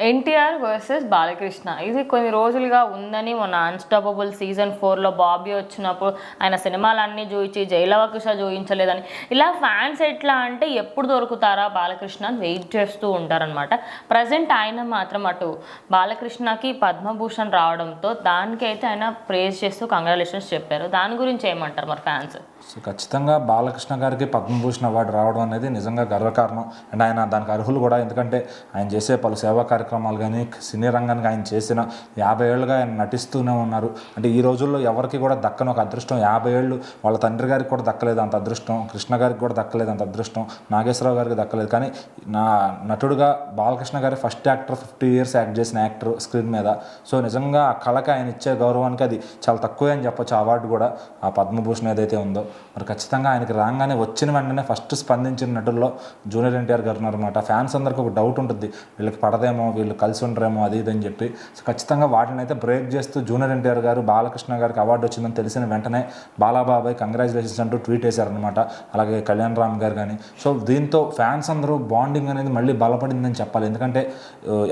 NTR versus Balakrishna. ఇది కొన్ని రోజులుగా ఉందని మొన్న అన్స్టాపబుల్ సీజన్ ఫోర్లో బాబీ వచ్చినప్పుడు ఆయన సినిమాలన్నీ చూయించి జైలవకృష చూపించలేదని ఇలా ఫ్యాన్స్ ఎట్లా అంటే ఎప్పుడు దొరుకుతారా బాలకృష్ణ అని వెయిట్ చేస్తూ ఉంటారనమాట ప్రజెంట్ ఆయన మాత్రం అటు బాలకృష్ణకి పద్మభూషణ్ రావడంతో దానికైతే ఆయన ప్రేజ్ చేస్తూ కంగ్రాచులేషన్స్ చెప్పారు. దాని గురించి ఏమంటారు మరి ఫ్యాన్స్ సో ఖచ్చితంగా బాలకృష్ణ గారికి పద్మభూషణ్ అవార్డు రావడం అనేది నిజంగా గర్వకారణం. అండ్ ఆయన దానికి అర్హులు కూడా. ఎందుకంటే ఆయన చేసే పలు సేవా కార్యక్రమాలు కానీ సినీ రంగానికి ఆయన చేసిన యాభై ఏళ్ళుగా ఆయన నటిస్తూనే ఉన్నారు. అంటే ఈ రోజుల్లో ఎవరికి కూడా దక్కని ఒక అదృష్టం యాభై ఏళ్ళు వాళ్ళ తండ్రి గారికి కూడా దక్కలేదు అంత అదృష్టం కృష్ణ గారికి కూడా దక్కలేదు అంత అదృష్టం నాగేశ్వరరావు గారికి దక్కలేదు. కానీ నా నటుడుగా బాలకృష్ణ గారి first actor fifty years act చేసిన యాక్టర్ స్క్రీన్ మీద. సో నిజంగా ఆ కళకి ఆయన ఇచ్చే గౌరవానికి అది చాలా తక్కువే అని చెప్పొచ్చు అవార్డు కూడా ఆ పద్మభూషణ్ ఏదైతే ఉందో. మరి ఖచ్చితంగా ఆయనకి రాగానే వచ్చిన వెంటనే ఫస్ట్ స్పందించిన నటుల్లో జూనియర్ ఎన్టీఆర్ గారు ఉన్నారన్నమాట. ఫ్యాన్స్ అందరికీ ఒక డౌట్ ఉంటుంది వీళ్ళకి పడదేమో వీళ్ళు కలిసి ఉండరేమో అది ఇది అని చెప్పి. సో ఖచ్చితంగా వాటిని అయితే బ్రేక్ చేస్తూ జూనియర్ ఎన్టీఆర్ గారు బాలకృష్ణ గారికి అవార్డు వచ్చిందని తెలిసిన వెంటనే బాలాబాబాయ్ కంగ్రాచులేషన్స్ అంటూ ట్వీట్ వేశారనమాట అలాగే కళ్యాణ్ రామ్ గారు కానీ సో దీంతో ఫ్యాన్స్ అందరూ బాండింగ్ అనేది మళ్ళీ బలపడిందని చెప్పాలి. ఎందుకంటే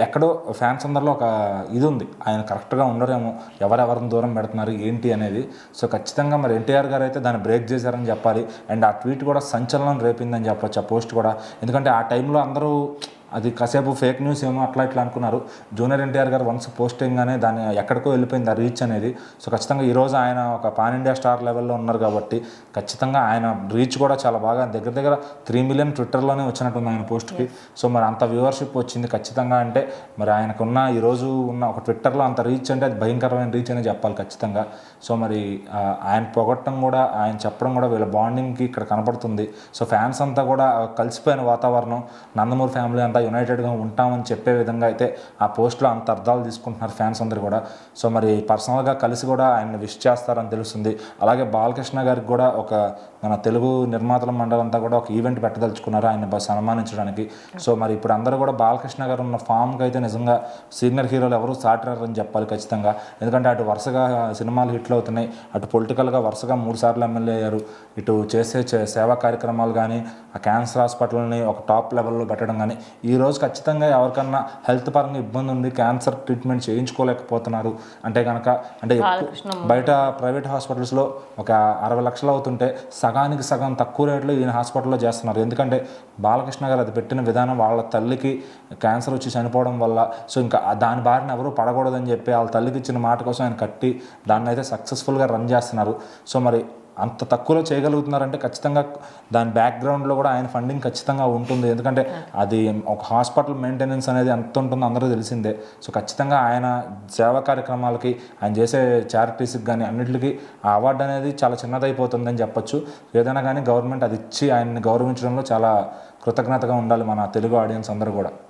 ఎక్కడో ఫ్యాన్స్ అందరిలో ఒక ఇది ఉంది. ఆయన కరెక్ట్గా ఉండరేమో. ఎవరెవరిని దూరం పెడుతున్నారు ఏంటి అనేది. సో ఖచ్చితంగా మరి ఎన్టీఆర్ గారు అయితే దాన్ని బ్రేక్ చేశారని చెప్పాలి. అండ్ ఆ ట్వీట్ కూడా సంచలనం రేపిందని చెప్పొచ్చు ఆ పోస్ట్ కూడా. ఎందుకంటే ఆ టైంలో అందరూ అది కాసేపు ఫేక్ న్యూస్ ఏమో అట్లా ఇట్లా అనుకున్నారు. జూనియర్ ఎన్టీఆర్ గారు వన్స్ పోస్టింగ్గానే దాన్ని ఎక్కడికో వెళ్ళిపోయింది ఆ రీచ్ అనేది. సో ఖచ్చితంగా ఈరోజు ఆయన ఒక పాన్ ఇండియా స్టార్ లెవెల్లో ఉన్నారు కాబట్టి ఖచ్చితంగా ఆయన రీచ్ కూడా చాలా బాగా దగ్గర దగ్గర త్రీ మిలియన్ ట్విట్టర్లోనే వచ్చినట్టుంది ఆయన పోస్ట్కి సో మరి అంత వ్యూవర్షిప్ వచ్చింది ఖచ్చితంగా అంటే మరి ఆయనకున్న ఈరోజు ఉన్న ఒక ట్విట్టర్లో అంత రీచ్ అంటే అది భయంకరమైన రీచ్ అనే చెప్పాలి ఖచ్చితంగా. సో మరి ఆయన పొగట్టడం కూడా ఆయన చెప్పడం కూడా వీళ్ళ బాండింగ్కి ఇక్కడ కనపడుతుంది. సో ఫ్యాన్స్ అంతా కూడా కలిసిపోయిన వాతావరణం నందమూరి ఫ్యామిలీ అంతా యునైటెడ్గా ఉంటామని చెప్పే విధంగా అయితే ఆ పోస్ట్లో అంత అర్థాలు తీసుకుంటున్నారు ఫ్యాన్స్ అందరు కూడా. సో మరి పర్సనల్గా కలిసి కూడా ఆయన విష్ చేస్తారని తెలుస్తుంది. అలాగే బాలకృష్ణ గారికి కూడా ఒక మన తెలుగు నిర్మాతల మండలి అంతా కూడా ఒక ఈవెంట్ పెట్టదలుచుకున్నారు ఆయన సన్మానించడానికి. సో మరి ఇప్పుడు అందరూ కూడా బాలకృష్ణ గారు ఉన్న ఫామ్కి అయితే నిజంగా సీనియర్ హీరోలు ఎవరు సాటిరారని చెప్పాలి ఖచ్చితంగా. ఎందుకంటే అటు వరుసగా సినిమాలు హిట్లు అవుతున్నాయి. అటు పొలిటికల్గా వరుసగా మూడు సార్లు ఎమ్మెల్యే అయ్యారు. ఇటు చేసే సేవా కార్యక్రమాలు కానీ ఆ క్యాన్సర్ హాస్పిటల్ని ఒక టాప్ లెవెల్లో పెట్టడం కానీ ఈ రోజు ఖచ్చితంగా ఎవరికన్నా హెల్త్ పరంగా ఇబ్బంది ఉంది క్యాన్సర్ ట్రీట్మెంట్ చేయించుకోలేకపోతున్నారు. అంటే కనుక అంటే బయట ప్రైవేట్ హాస్పిటల్స్లో ఒక అరవై లక్షలు అవుతుంటే సగానికి సగం తక్కువ రేట్లో ఈయన హాస్పిటల్లో చేస్తున్నారు. ఎందుకంటే బాలకృష్ణ గారు అది పెట్టిన విధానం వాళ్ళ తల్లికి క్యాన్సర్ వచ్చి చనిపోవడం వల్ల సో ఇంకా దాని బారిన ఎవరు పడకూడదని చెప్పి వాళ్ళ తల్లికి ఇచ్చిన మాట కోసం ఆయన కట్టి దాన్ని అయితే సక్సెస్ఫుల్గా రన్ చేస్తున్నారు. సో మరి అంత తక్కువలో చేయగలుగుతున్నారంటే ఖచ్చితంగా దాని బ్యాక్గ్రౌండ్లో కూడా ఆయన ఫండింగ్ ఖచ్చితంగా ఉంటుంది. ఎందుకంటే అది ఒక హాస్పిటల్ మెయింటెనెన్స్ అనేది ఎంత ఉంటుందో అందరూ తెలిసిందే. సో ఖచ్చితంగా ఆయన సేవా కార్యక్రమాలకి ఆయన చేసే చారిటీస్కి కానీ అన్నిటికీ ఆ అవార్డు అనేది చాలా చిన్నదైపోతుందని చెప్పొచ్చు. ఏదైనా కానీ గవర్నమెంట్ అది ఇచ్చి ఆయన్ని గౌరవించడంలో చాలా కృతజ్ఞతగా ఉండాలి మన తెలుగు ఆడియన్స్ అందరూ కూడా.